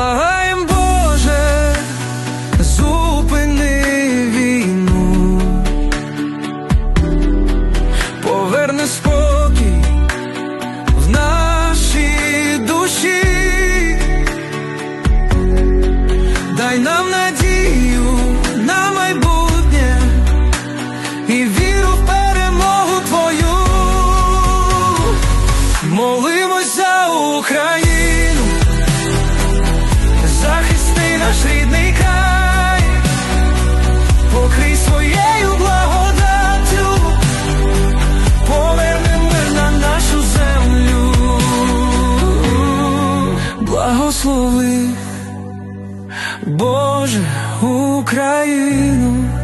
благаєм, Боже, зупини війну, поверни спокій в наші душі, дай нам надію на майбутнє і віру в перемогу твою, молимося Україну. Благослови, Боже, Україну.